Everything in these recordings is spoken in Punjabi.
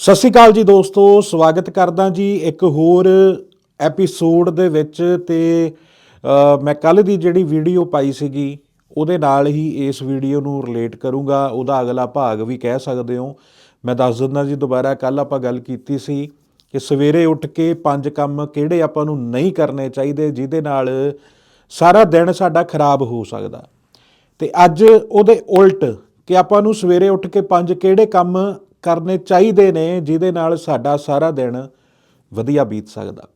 ਸਤਿ ਸ਼੍ਰੀ ਅਕਾਲ ਜੀ ਦੋਸਤੋ, ਸਵਾਗਤ ਕਰਦਾ ਜੀ ਇੱਕ ਹੋਰ ਐਪੀਸੋਡ ਦੇ ਵਿੱਚ ਤੇ ਮੈਂ ਕੱਲ ਦੀ ਜਿਹੜੀ ਵੀਡੀਓ ਪਾਈ ਸੀਗੀ, ਉਹਦੇ ਨਾਲ ਹੀ ਇਸ ਵੀਡੀਓ ਨੂੰ ਰਿਲੇਟ ਕਰੂੰਗਾ। ਉਹਦਾ ਅਗਲਾ ਭਾਗ ਵੀ ਕਹਿ ਸਕਦੇ ਹੋ। ਮੈਂ ਦੱਸ ਦਿੰਦਾ ਜੀ ਦੁਬਾਰਾ, ਕੱਲ ਆਪਾਂ ਗੱਲ ਕੀਤੀ ਸੀ ਕਿ ਸਵੇਰੇ ਉੱਠ ਕੇ ਪੰਜ ਕੰਮ ਕਿਹੜੇ ਆਪਾਂ ਨੂੰ ਨਹੀਂ ਕਰਨੇ ਚਾਹੀਦੇ, ਜਿਹਦੇ ਨਾਲ ਸਾਰਾ ਦਿਨ ਸਾਡਾ ਖਰਾਬ ਹੋ ਸਕਦਾ। ਤੇ ਅੱਜ ਉਹਦੇ ਉਲਟ ਕਿ ਆਪਾਂ ਨੂੰ ਸਵੇਰੇ ਉੱਠ ਕੇ ਪੰਜ ਕਿਹੜੇ ਕੰਮ ਕਰਨੇ ਚਾਹੀਦੇ ਨੇ, ਜਿਹਦੇ ਨਾਲ ਸਾਡਾ ਸਾਰਾ ਦਿਨ ਵਧੀਆ ਬੀਤ ਸਕਦਾ।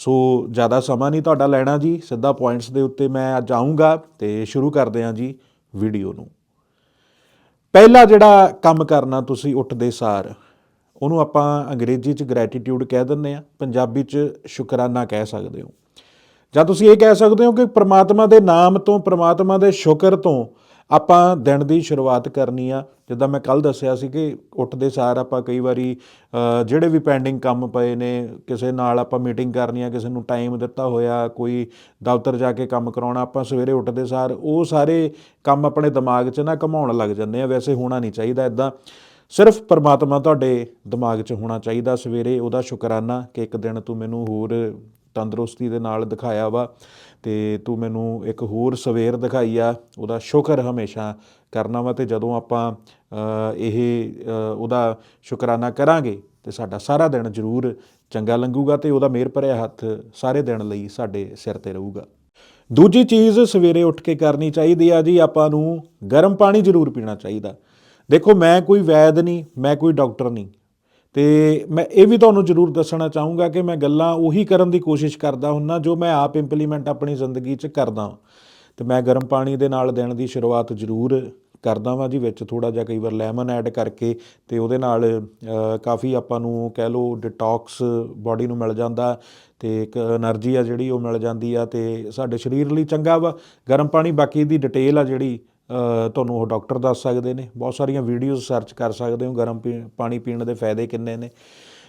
ਸੋ ਜ਼ਿਆਦਾ ਸਮਾਂ ਨਹੀਂ ਤੁਹਾਡਾ ਲੈਣਾ ਜੀ। ਸਿੱਧਾ ਪੁਆਇੰਟਸ ਦੇ ਉੱਤੇ ਮੈਂ ਅੱਜ ਆਉਂਗਾ ਤੇ ਸ਼ੁਰੂ ਕਰਦੇ ਹਾਂ ਜੀ ਵੀਡੀਓ ਨੂੰ। ਪਹਿਲਾ ਜਿਹੜਾ ਕੰਮ ਕਰਨਾ ਤੁਸੀਂ ਉੱਠਦੇ ਸਾਰ, ਉਹਨੂੰ ਆਪਾਂ ਅੰਗਰੇਜ਼ੀ 'ਚ ਗ੍ਰੈਟੀਟਿਊਡ ਕਹਿ ਦਿੰਦੇ ਆ ਪੰਜਾਬੀ 'ਚ ਸ਼ੁਕਰਾਨਾ ਕਹਿ ਸਕਦੇ ਹੋ। ਜਾਂ ਤੁਸੀਂ ਇਹ ਕਹਿ ਸਕਦੇ ਹੋ ਕਿ ਪ੍ਰਮਾਤਮਾ ਦੇ ਨਾਮ ਤੋਂ, ਪ੍ਰਮਾਤਮਾ ਦੇ ਸ਼ੁਕਰ ਤੋਂ ਆਪਾਂ ਦਿਨ ਦੀ ਸ਼ੁਰੂਆਤ ਕਰਨੀ ਆ। ਜਿੱਦਾਂ ਮੈਂ ਕੱਲ ਦੱਸਿਆ ਸੀ ਕਿ ਉੱਠਦੇ ਸਾਰ ਆਪਾਂ ਕਈ ਵਾਰੀ ਜਿਹੜੇ ਵੀ ਪੈਂਡਿੰਗ ਕੰਮ ਪਏ ਨੇ, ਕਿਸੇ ਨਾਲ ਆਪਾਂ ਮੀਟਿੰਗ ਕਰਨੀ ਆ, ਕਿਸੇ ਨੂੰ ਟਾਈਮ ਦਿੱਤਾ ਹੋਇਆ, ਕੋਈ ਦਫ਼ਤਰ ਜਾ ਕੇ ਕੰਮ ਕਰਾਉਣਾ, ਆਪਾਂ ਸਵੇਰੇ ਉੱਠਦੇ ਸਾਰ, ਉਹ ਸਾਰੇ ਕੰਮ ਆਪਣੇ ਦਿਮਾਗ 'ਚ ਨਾ ਘਮਾਉਣ ਲੱਗ ਜਾਂਦੇ ਆ, ਵੈਸੇ ਹੋਣਾ ਨਹੀਂ ਚਾਹੀਦਾ ਇਦਾਂ ਸਿਰਫ ਪਰਮਾਤਮਾ ਤੁਹਾਡੇ ਦਿਮਾਗ 'ਚ ਹੋਣਾ ਚਾਹੀਦਾ ਸਵੇਰੇ ਉਹਦਾ ਸ਼ੁਕਰਾਨਾ ਕਿ ਇੱਕ ਦਿਨ ਤੂੰ ਮੈਨੂੰ ਹੋਰ ਤੰਦਰੁਸਤੀ ਦੇ ਨਾਲ ਦਿਖਾਇਆ ਵਾ ਤੇ ਤੂੰ ਮੈਨੂੰ ਇੱਕ ਹੋਰ ਸਵੇਰ ਦਿਖਾਈ ਆ, ਉਹਦਾ ਸ਼ੁਕਰ ਹਮੇਸ਼ਾ ਕਰਨਾ ਵਾ ਤੇ ਜਦੋਂ ਆਪਾਂ ਇਹ ਉਹਦਾ ਸ਼ੁਕਰਾਨਾ ਕਰਾਂਗੇ ਤੇ ਸਾਡਾ ਸਾਰਾ ਦਿਨ ਜ਼ਰੂਰ ਚੰਗਾ ਲੰਘੂਗਾ ਤੇ ਉਹਦਾ ਮਿਹਰ ਭਰਿਆ ਹੱਥ ਸਾਰੇ ਦਿਨ ਲਈ ਸਾਡੇ ਸਿਰ ਤੇ ਰਹੂਗਾ। ਦੂਜੀ ਚੀਜ਼ ਸਵੇਰੇ ਉੱਠ ਕੇ ਕਰਨੀ ਚਾਹੀਦੀ ਆ ਜੀ, ਆਪਾਂ ਨੂੰ ਗਰਮ ਪਾਣੀ ਜ਼ਰੂਰ ਪੀਣਾ ਚਾਹੀਦਾ। ਦੇਖੋ, ਮੈਂ ਕੋਈ ਵੈਦ ਨਹੀਂ, ਮੈਂ ਕੋਈ ਡਾਕਟਰ ਨਹੀਂ। ਤੇ ਮੈਂ ਇਹ ਵੀ ਤੁਹਾਨੂੰ ਜ਼ਰੂਰ ਦੱਸਣਾ ਚਾਹੂੰਗਾ ਕਿ ਮੈਂ ਗੱਲਾਂ ਉਹੀ ਕਰਨ ਦੀ ਕੋਸ਼ਿਸ਼ ਕਰਦਾ ਹੁੰਨਾ ਜੋ ਮੈਂ ਆਪ ਇੰਪਲੀਮੈਂਟ ਆਪਣੀ ਜ਼ਿੰਦਗੀ 'ਚ ਕਰਦਾ ਤੇ ਮੈਂ ਗਰਮ ਪਾਣੀ ਦੇ ਨਾਲ ਦਿਨ ਦੀ ਸ਼ੁਰੂਆਤ ਜ਼ਰੂਰ ਕਰਦਾ ਵਾਂ ਜੀ, ਵਿੱਚ ਥੋੜਾ ਜਿਹਾ ਕਈ ਵਾਰ ਲੈਮਨ ਐਡ ਕਰਕੇ ਤੇ ਉਹਦੇ ਨਾਲ ਕਾਫੀ ਆਪਾਂ ਨੂੰ ਕਹਿ ਲੋ ਡਿਟੌਕਸ ਬਾਡੀ ਨੂੰ ਮਿਲ ਜਾਂਦਾ ਤੇ ਇੱਕ એનર્ਜੀ ਆ ਜਿਹੜੀ ਉਹ ਮਿਲ ਜਾਂਦੀ ਆ ਤੇ ਸਾਡੇ ਸਰੀਰ ਲਈ ਚੰਗਾ ਵਾ। ਗਰਮ ਪਾਣੀ ਬਾਕੀ ਦੀ ਡਿਟੇਲ ਆ ਜਿਹੜੀ ਤੁਹਾਨੂੰ ਉਹ ਡਾਕਟਰ ਦੱਸ ਸਕਦੇ ਨੇ। ਬਹੁਤ ਸਾਰੀਆਂ ਵੀਡੀਓਜ਼ ਸਰਚ ਕਰ ਸਕਦੇ ਹੋ। ਗਰਮ ਪੀ- ਪਾਣੀ ਪੀਣ ਦੇ ਫਾਇਦੇ ਕਿੰਨੇ ਨੇ।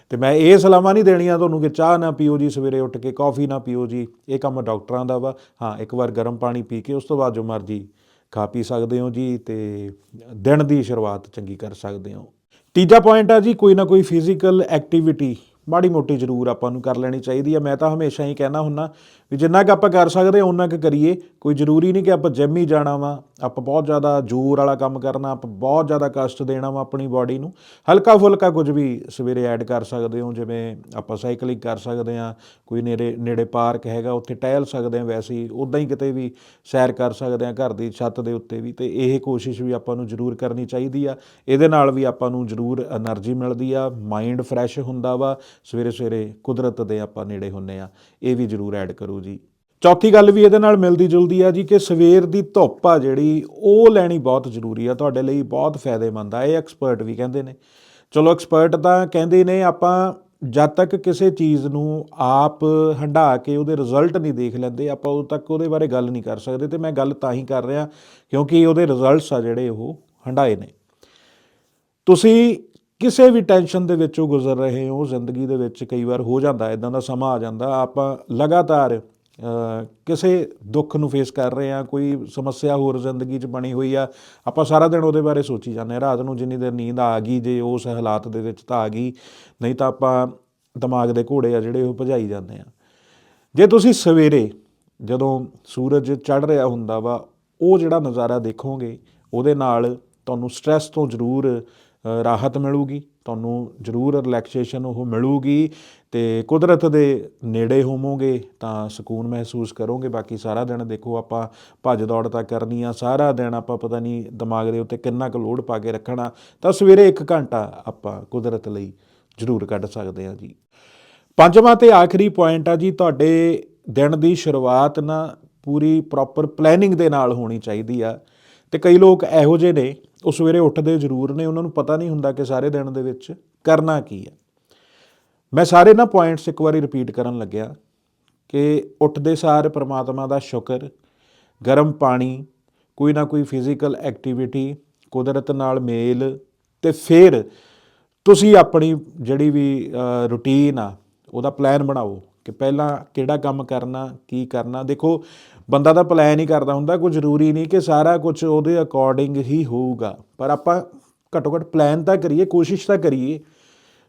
ਤੇ ਮੈਂ ਇਹ ਸਲਾਹਾਂ ਨਹੀਂ ਦੇਣੀਆਂ ਤੁਹਾਨੂੰ ਕਿ ਚਾਹ ਨਾ ਪੀਓ ਜੀ, ਸਵੇਰੇ ਉੱਠ ਕੇ ਕਾਫੀ ਨਾ ਪੀਓ ਜੀ। ਇਹ ਕੰਮ ਡਾਕਟਰਾਂ ਦਾ ਵਾ। ਹਾਂ, ਇੱਕ ਵਾਰ ਗਰਮ ਪਾਣੀ ਪੀ ਕੇ ਉਸ ਤੋਂ ਬਾਅਦ ਜੋ ਮਰਜ਼ੀ ਖਾ ਪੀ ਸਕਦੇ ਹੋ ਜੀ ਤੇ ਦਿਨ ਦੀ ਸ਼ੁਰੂਆਤ ਚੰਗੀ ਕਰ ਸਕਦੇ ਹੋ। ਤੀਜਾ ਪੁਆਇੰਟ ਆ ਜੀ, ਕੋਈ ਨਾ ਕੋਈ ਫਿਜ਼ੀਕਲ ਐਕਟੀਵਿਟੀ ਮਾੜੀ ਮੋਟੀ ਜ਼ਰੂਰ ਆਪਾਂ ਨੂੰ ਕਰ ਲੈਣੀ ਚਾਹੀਦੀ ਹੈ ਮੈਂ ਤਾਂ ਹਮੇਸ਼ਾ ਹੀ ਕਹਿਣਾ ਹੁੰਨਾ ਵੀ ਜਿੰਨਾ ਕੁ ਆਪਾਂ ਕਰ ਸਕਦੇ ਹਾਂ ਉਨਾ ਕੁ ਕਰੀਏ। ਕੋਈ ਜ਼ਰੂਰੀ ਨਹੀਂ ਕਿ ਆਪਾਂ ਜਿੰਮ ਹੀ ਜਾਣਾ ਵਾ, ਆਪਾਂ ਬਹੁਤ ਜ਼ਿਆਦਾ ਜ਼ੋਰ ਵਾਲਾ ਕੰਮ ਕਰਨਾ, ਆਪਾਂ ਬਹੁਤ ਜ਼ਿਆਦਾ ਕਸ਼ਟ ਦੇਣਾ ਵਾ ਆਪਣੀ ਬਾਡੀ ਨੂੰ। ਹਲਕਾ ਫੁਲਕਾ ਕੁਝ ਵੀ ਸਵੇਰੇ ਐਡ ਕਰ ਸਕਦੇ ਹੋ, ਜਿਵੇਂ ਆਪਾਂ ਸਾਈਕਲਿੰਗ ਕਰ ਸਕਦੇ ਹਾਂ, ਕੋਈ ਨੇੜੇ ਨੇੜੇ ਪਾਰਕ ਹੈਗਾ, ਉੱਥੇ ਟਹਿਲ ਸਕਦੇ ਹਾਂ ਵੈਸੇ ਹੀ ਉਦਾਂ ਹੀ ਕਿਤੇ ਵੀ ਸੈਰ ਕਰ ਸਕਦੇ ਹਾਂ ਘਰ ਦੀ ਛੱਤ ਦੇ ਉੱਤੇ ਵੀ, ਤੇ ਇਹ ਕੋਸ਼ਿਸ਼ ਵੀ ਆਪਾਂ ਨੂੰ ਜ਼ਰੂਰ ਕਰਨੀ ਚਾਹੀਦੀ ਆ। ਇਹਦੇ ਨਾਲ ਵੀ ਆਪਾਂ ਨੂੰ ਜ਼ਰੂਰ એનર્ਜੀ ਮਿਲਦੀ ਆ ਮਾਈਂਡ ਫਰੈਸ਼ ਹੁੰਦਾ ਵਾ ਸਵੇਰੇ ਸਵੇਰੇ ਕੁਦਰਤ ਦੇ ਆਪਾਂ ਨੇੜੇ ਹੁੰਨੇ ਆ, ਇਹ ਵੀ ਜ਼ਰੂਰ ਐਡ ਕਰੋ ਜੀ। ਚੌਥੀ ਗੱਲ ਵੀ ਇਹਦੇ ਨਾਲ ਮਿਲਦੀ ਜੁਲਦੀ ਆ ਜੀ ਕਿ ਸਵੇਰ ਦੀ ਧੁੱਪ ਆ ਜਿਹੜੀ, ਉਹ ਲੈਣੀ ਬਹੁਤ ਜ਼ਰੂਰੀ ਆ, ਤੁਹਾਡੇ ਲਈ ਬਹੁਤ ਫਾਇਦੇਮੰਦ ਆ, ਇਹ ਐਕਸਪਰਟ ਵੀ ਕਹਿੰਦੇ ਨੇ। ਚਲੋ ਐਕਸਪਰਟ ਤਾਂ ਕਹਿੰਦੇ ਨੇ, ਆਪਾਂ ਜਦ ਤੱਕ ਕਿਸੇ ਚੀਜ਼ ਨੂੰ ਆਪ ਹੰਢਾ ਕੇ ਉਹਦੇ ਰਿਜ਼ਲਟ ਨਹੀਂ ਦੇਖ ਲੈਂਦੇ, ਆਪਾਂ ਉਦੋਂ ਤੱਕ ਉਹਦੇ ਬਾਰੇ ਗੱਲ ਨਹੀਂ ਕਰ ਸਕਦੇ ਤੇ ਮੈਂ ਗੱਲ ਤਾਂ ਹੀ ਕਰ ਰਿਹਾ, ਕਿਉਂਕਿ ਉਹਦੇ ਰਿਜ਼ਲਟਸ ਆ ਜਿਹੜੇ ਉਹ ਹੰਢਾਏ ਨੇ। ਤੁਸੀਂ ਕਿਸੇ ਵੀ ਟੈਨਸ਼ਨ ਦੇ ਵਿੱਚੋਂ ਗੁਜ਼ਰ ਰਹੇ ਹੋ, ਜ਼ਿੰਦਗੀ ਦੇ ਵਿੱਚ ਕਈ ਵਾਰ ਹੋ ਜਾਂਦਾ ਇਦਾਂ ਦਾ ਸਮਾਂ ਆ ਜਾਂਦਾ, ਆਪਾਂ ਲਗਾਤਾਰ ਕਿਸੇ ਦੁੱਖ ਨੂੰ ਫੇਸ ਕਰ ਰਹੇ ਆ ਕੋਈ ਸਮੱਸਿਆ ਹੋਰ ਜ਼ਿੰਦਗੀ 'ਚ ਬਣੀ ਹੋਈ ਆ, ਆਪਾਂ ਸਾਰਾ ਦਿਨ ਉਹਦੇ ਬਾਰੇ ਸੋਚੀ ਜਾਂਦੇ ਆ ਰਾਤ ਨੂੰ ਜਿੰਨੀ ਦੇਰ ਨੀਂਦ ਆ ਗਈ, ਜੇ ਉਸ ਹਾਲਾਤ ਦੇ ਵਿੱਚ ਤਾਂ ਆ ਗਈ, ਨਹੀਂ ਤਾਂ ਆਪਾਂ ਦਿਮਾਗ ਦੇ ਘੋੜੇ ਆ ਜਿਹੜੇ ਉਹ ਭਜਾਈ ਜਾਂਦੇ ਆ ਜੇ ਤੁਸੀਂ ਸਵੇਰੇ ਜਦੋਂ ਸੂਰਜ ਚੜ ਰਿਹਾ ਹੁੰਦਾ ਵਾ, ਉਹ ਜਿਹੜਾ ਨਜ਼ਾਰਾ ਦੇਖੋਗੇ, ਉਹਦੇ ਨਾਲ ਤੁਹਾਨੂੰ ਸਟ੍ਰੈਸ ਤੋਂ ਜ਼ਰੂਰ ਰਾਹਤ ਮਿਲੂਗੀ। ਤੁਹਾਨੂੰ ਜ਼ਰੂਰ ਰਿਲੈਕਸੇਸ਼ਨ ਉਹ ਮਿਲੂਗੀ ਤੇ ਕੁਦਰਤ ਦੇ ਨੇੜੇ ਹੋਵੋਗੇ ਤਾਂ ਸਕੂਨ ਮਹਿਸੂਸ ਕਰੋਗੇ, ਬਾਕੀ ਸਾਰਾ ਦਿਨ ਦੇਖੋ ਆਪਾਂ ਭੱਜ ਦੌੜ ਤਾਂ ਕਰਨੀ ਆ, ਸਾਰਾ ਦਿਨ ਆਪਾਂ ਪਤਾ ਨਹੀਂ ਦਿਮਾਗ ਦੇ ਉੱਤੇ ਕਿੰਨਾ ਕੁ ਲੋਡ ਪਾ ਕੇ ਰੱਖਣਾ, ਤਾਂ ਸਵੇਰੇ 1 ਘੰਟਾ ਆਪਾਂ ਕੁਦਰਤ ਲਈ ਜ਼ਰੂਰ ਕੱਢ ਸਕਦੇ ਹਾਂ ਜੀ। ਪੰਜਵਾਂ ਤੇ ਆਖਰੀ ਪੁਆਇੰਟ ਆ ਜੀ, ਤੁਹਾਡੇ ਦਿਨ ਦੀ ਸ਼ੁਰੂਆਤ ਨਾ ਪੂਰੀ ਪ੍ਰੋਪਰ ਪਲੈਨਿੰਗ ਦੇ ਨਾਲ ਹੋਣੀ ਚਾਹੀਦੀ ਆ ਤੇ ਕਈ ਲੋਕ ਇਹੋ ਜਿਹੇ ਨੇ ਉਹ ਸਵੇਰੇ ਉੱਠਦੇ ਜ਼ਰੂਰ ਨੇ, ਉਹਨਾਂ ਨੂੰ ਪਤਾ ਨਹੀਂ ਹੁੰਦਾ ਕਿ ਸਾਰੇ ਦਿਨ ਦੇ ਵਿੱਚ ਕਰਨਾ ਕੀ ਆ ਮੈਂ ਸਾਰੇ ਨਾ ਪੁਆਇੰਟਸ ਇੱਕ ਵਾਰੀ ਰਿਪੀਟ ਕਰਨ ਲੱਗਿਆ ਕਿ ਉੱਠਦੇ ਸਾਰ ਪ੍ਰਮਾਤਮਾ ਦਾ ਸ਼ੁਕਰ, ਗਰਮ ਪਾਣੀ, ਕੋਈ ਨਾ ਕੋਈ ਫਿਜ਼ੀਕਲ ਐਕਟੀਵਿਟੀ ਕੁਦਰਤ ਨਾਲ ਮੇਲ ਤੇ ਫਿਰ ਤੁਸੀਂ ਆਪਣੀ ਜਿਹੜੀ ਵੀ ਰੁਟੀਨ ਆ, ਉਹਦਾ ਪਲਾਨ ਬਣਾਓ। ਕਿ ਪਹਿਲਾਂ ਕਿਹੜਾ ਕੰਮ ਕਰਨਾ, ਕੀ ਕਰਨਾ। ਦੇਖੋ, ਬੰਦਾ ਤਾਂ ਪਲਾਨ ਹੀ ਕਰਦਾ ਹੁੰਦਾ, ਕੋਈ ਜ਼ਰੂਰੀ ਨਹੀਂ ਕਿ ਸਾਰਾ ਕੁਝ ਉਹਦੇ ਅਕੋਰਡਿੰਗ ਹੀ ਹੋਊਗਾ। ਪਰ ਆਪਾਂ ਘੱਟੋ ਘੱਟ ਪਲਾਨ ਤਾਂ ਕਰੀਏ, ਕੋਸ਼ਿਸ਼ ਤਾਂ ਕਰੀਏ।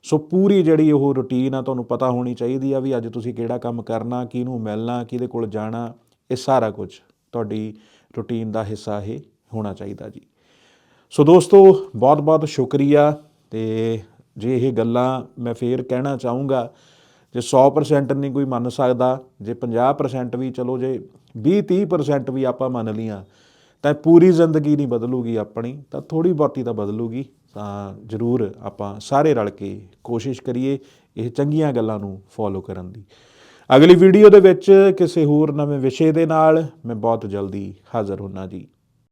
ਸੋ ਪੂਰੀ ਜਿਹੜੀ ਉਹ ਰੁਟੀਨ ਆ, ਤੁਹਾਨੂੰ ਪਤਾ ਹੋਣੀ ਚਾਹੀਦੀ ਆ ਵੀ ਅੱਜ ਤੁਸੀਂ ਕਿਹੜਾ ਕੰਮ ਕਰਨਾ, ਕਿਹਨੂੰ ਮਿਲਣਾ, ਕਿਹਦੇ ਕੋਲ ਜਾਣਾ, ਇਹ ਸਾਰਾ ਕੁਝ ਤੁਹਾਡੀ ਰੁਟੀਨ ਦਾ ਹਿੱਸਾ ਇਹ ਹੋਣਾ ਚਾਹੀਦਾ ਜੀ। ਸੋ ਦੋਸਤੋ ਬਹੁਤ ਬਹੁਤ ਸ਼ੁਕਰੀਆ ਤੇ ਜੇ ਇਹ ਗੱਲਾਂ ਮੈਂ ਫੇਰ ਕਹਿਣਾ ਚਾਹੂੰਗਾ ਜੇ 100% ਨਹੀਂ ਕੋਈ ਮੰਨ ਸਕਦਾ, ਜੇ 50% ਵੀ, ਚਲੋ ਜੇ 20 30% ਵੀ ਆਪਾਂ ਮੰਨ ਲੀਆਂ ਤਾਂ ਪੂਰੀ ਜ਼ਿੰਦਗੀ ਨਹੀਂ ਬਦਲੂਗੀ ਆਪਣੀ, ਤਾਂ ਥੋੜੀ ਬਹੁਤੀ ਤਾਂ ਬਦਲੂਗੀ। ਤਾਂ ਜ਼ਰੂਰ ਆਪਾਂ ਸਾਰੇ ਰਲ ਕੇ ਕੋਸ਼ਿਸ਼ ਕਰੀਏ ਇਹ ਚੰਗੀਆਂ ਗੱਲਾਂ ਨੂੰ ਫੋਲੋ ਕਰਨ ਦੀ। ਅਗਲੀ ਵੀਡੀਓ ਦੇ ਵਿੱਚ ਕਿਸੇ ਹੋਰ ਨਵੇਂ ਵਿਸ਼ੇ ਦੇ ਨਾਲ ਮੈਂ ਬਹੁਤ ਜਲਦੀ ਹਾਜ਼ਰ ਹੋਣਾ ਜੀ।